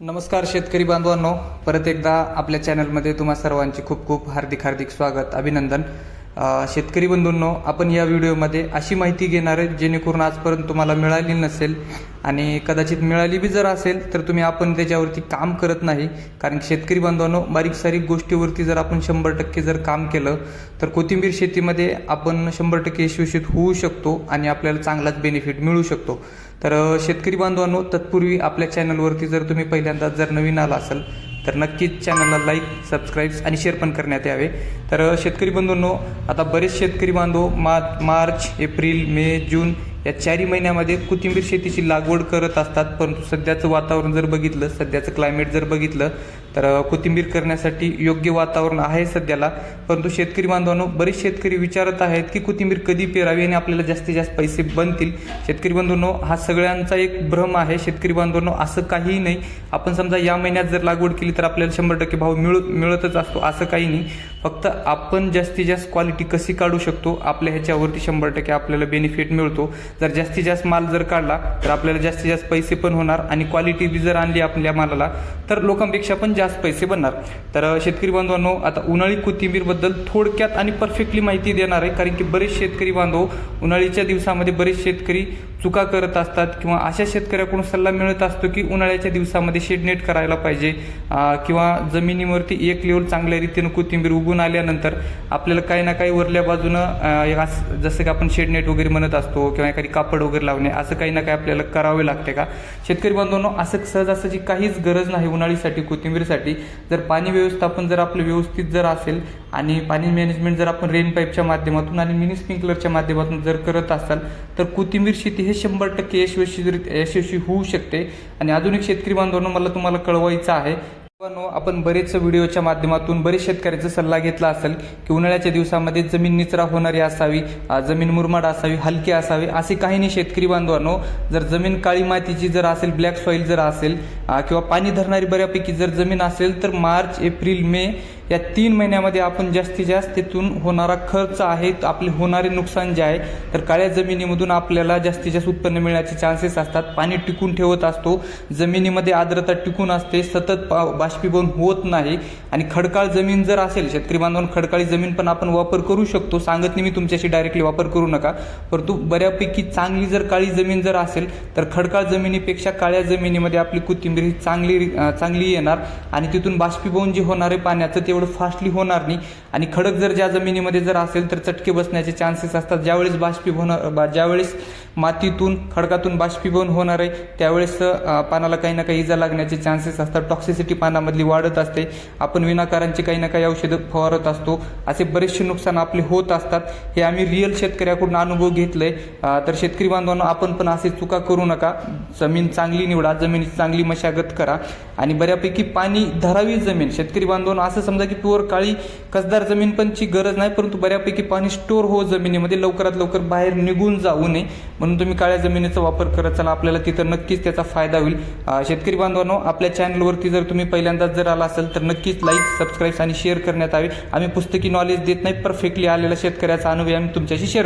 नमस्कार शेतकरी बांधवांनो. परत एकदा आपल्या चॅनलमध्ये तुम्हा सर्वांचे खूप खूप हार्दिक हार्दिक स्वागत अभिनंदन. शेतकरी बंधूंनो आपण या व्हिडिओमध्ये अशी माहिती घेणार आहे जेणेकरून आजपर्यंत तुम्हाला मिळाली नसेल आणि कदाचित मिळाली बी जर असेल तर तुम्ही आपण त्याच्यावरती काम करत नाही. कारण शेतकरी बांधवांनो बारीक सारीक गोष्टीवरती जर आपण शंभर टक्के जर काम केलं तर कोथिंबीर शेतीमध्ये आपण शंभर टक्के यशस्वी होऊ शकतो आणि आपल्याला चांगलाच बेनिफिट मिळू शकतो. तर शेतकरी बांधवांनो तत्पूर्वी आपल्या चॅनलवरती जर तुम्ही पहिल्यांदा जर नवीन आला असाल तर नक्कीच चॅनलला लाईक सबस्क्राईब्स आणि शेअर पण करण्यात यावे. तर शेतकरी बंधूंनो आता बरेच शेतकरी बांधव मा मार्च एप्रिल मे जून या चारही महिन्यामध्ये कोथिंबीर शेतीची लागवड करत असतात परंतु सध्याचं वातावरण जर बघितलं सध्याचं क्लायमेट जर बघितलं तर कोथिंबीर करण्यासाठी योग्य वातावरण आहे सध्याला. परंतु शेतकरी बांधवांनो बरेच शेतकरी विचारत आहेत की कोथिंबीर कधी पेरावी आणि आपल्याला जास्तीत जास्त पैसे बनतील? शेतकरी बांधवांनो हा सगळ्यांचा एक भ्रम आहे. शेतकरी बांधवांनो असं काहीही नाही. आपण समजा या महिन्यात जर लागवड केली तर आपल्याला शंभर टक्के भाव मिळत मिळतच असतो. असं काही नाही. फक्त आपण जास्तीत जास्त क्वालिटी कशी काढू शकतो? आपल्या ह्याच्यावरती शंभर टक्के आपल्याला बेनिफिट मिळतो. जर जास्तीत जास्त माल जर काढला तर आपल्याला जास्तीत जास्त पैसे पण होणार आणि क्वालिटी बी जर आणली आपल्या मालाला तर लोकांपेक्षा पण जास्त पैसे बनणार. तर शेतकरी बांधवांनो आता उन्हाळी कोथिंबीरबद्दल थोडक्यात आणि परफेक्टली माहिती देणार आहे कारण की बरेच शेतकरी बांधव उन्हाळीच्या दिवसामध्ये बरेच शेतकरी चुका करत असतात किंवा अशा शेतकऱ्याकडून सल्ला मिळत असतो की उन्हाळ्याच्या दिवसामध्ये शेडनेट करायला पाहिजे किंवा जमिनीवरती एक लेवल चांगल्या रीतीनं कोथिंबीर उगून आल्यानंतर आपल्याला काही ना काही वरल्या बाजूनं जसं की आपण शेडनेट वगैरे म्हणत असतो किंवा एखादी कापड वगैरे लावणे असं काही ना काही आपल्याला करावे लागते का? शेतकरी बांधवांनो असं सहजासहजी काहीच गरज नाही उन्हाळीसाठी कोथिंबीरसाठी. जर पाणी व्यवस्थापन जर आपलं व्यवस्थित जर असेल आणि पाणी मॅनेजमेंट जर आपण रेन पाईपच्या माध्यमातून आणि मिनी स्प्रिंकलरच्या माध्यमातून जर करत असाल तर कोथिंबीर शेती हे शंभर टक्के यशस्वी यशस्वी होऊ शकते. आणि अजून एक शेतकरी बांधवांनो मला तुम्हाला कळवायचं आहे मित्रांनो, आपण बरेच व्हिडिओच्या माध्यमातून बरेच शेतकऱ्याचा सल्ला घेतला असेल की उन्हाळ्याच्या दिवसामध्ये जमीन निचरा होणारी असावी जमीन मुरमाड असावी हलकी असावी असे काही नाही शेतकरी बांधवांनो. जर जमीन काळी मातीची जर असेल ब्लॅक सॉईल जर असेल किंवा पाणी धरणारी बऱ्यापैकी जर जमीन असेल तर मार्च एप्रिल मे या तीन महिन्यामध्ये आपण जास्तीत जास्त तिथून होणारा खर्च आहे आपले होणारे नुकसान जे आहे तर काळ्या जमिनीमधून आपल्याला जास्तीत जास्त उत्पन्न मिळण्याचे चान्सेस असतात. पाणी टिकून ठेवत असतो. जमिनीमध्ये आर्द्रता टिकून असते. सतत पा- बाष्पीभवन होत नाही. आणि खडकाळ जमीन जर असेल शेतकरी बांधवांनो खडकाळी जमीन पण आपण वापर करू शकतो. सांगत नाही मी तुमच्याशी डायरेक्टली वापर करू नका. परंतु बऱ्यापैकी चांगली जर काळी जमीन जर असेल तर खडकाळ जमिनीपेक्षा काळ्या जमिनीमध्ये आपली कोथिंबीर ही चांगली चांगली येणार. आणि तिथून बाष्पीभवन जे होणार आहे पाण्याचं तेवढं फास्टली होणार नाही. आणि खडक जर ज्या जमिनीमध्ये जर असेल तर चटके बसण्याचे चान्सेस असतात. ज्यावेळेस बाष्पीभवन ज्यावेळेस मातीतून खडकातून बाष्पीभवन होणार आहे त्यावेळेस पानाला काही ना काही इजा लागण्याचे चान्सेस असतात. टॉक्सिसिटी पानामधली वाढत असते. आपण विनाकारांची काही ना काही औषधं फवारत असतो. असे बरेचसे नुकसान आपले होत असतात. हे आम्ही रिअल शेतकऱ्याकडून अनुभव घेतलंय. तर शेतकरी बांधवांना आपण पण असे चुका करू नका. जमीन चांगली निवडा जमिनीची चांगली मशागत करा. आणि बऱ्यापैकी पाणी धरावी जमीन. शेतकरी बांधवांना असं समजा की प्युअर काळी कसदार जमीन पणची गरज नाही परंतु बऱ्यापैकी पाणी स्टोर हो जमिनीमध्ये लवकरात लवकर बाहेर निघून जाऊ नये. म्हणून तुम्ही काळ्या जमिनीचा वापर करत चला आपल्याला तिथं नक्कीच त्याचा फायदा होईल. शेतकरी बांधवांनो आपल्या चॅनलवरती जर तुम्ही पहिल्यांदाच जर आला असेल तर नक्कीच लाईक सबस्क्राईब आणि शेअर करण्यात यावे. आम्ही पुस्तकी नॉलेज देत नाही परफेक्टली आलेला शेतकऱ्याचा अनुभव आम्ही तुमच्याशी शेअर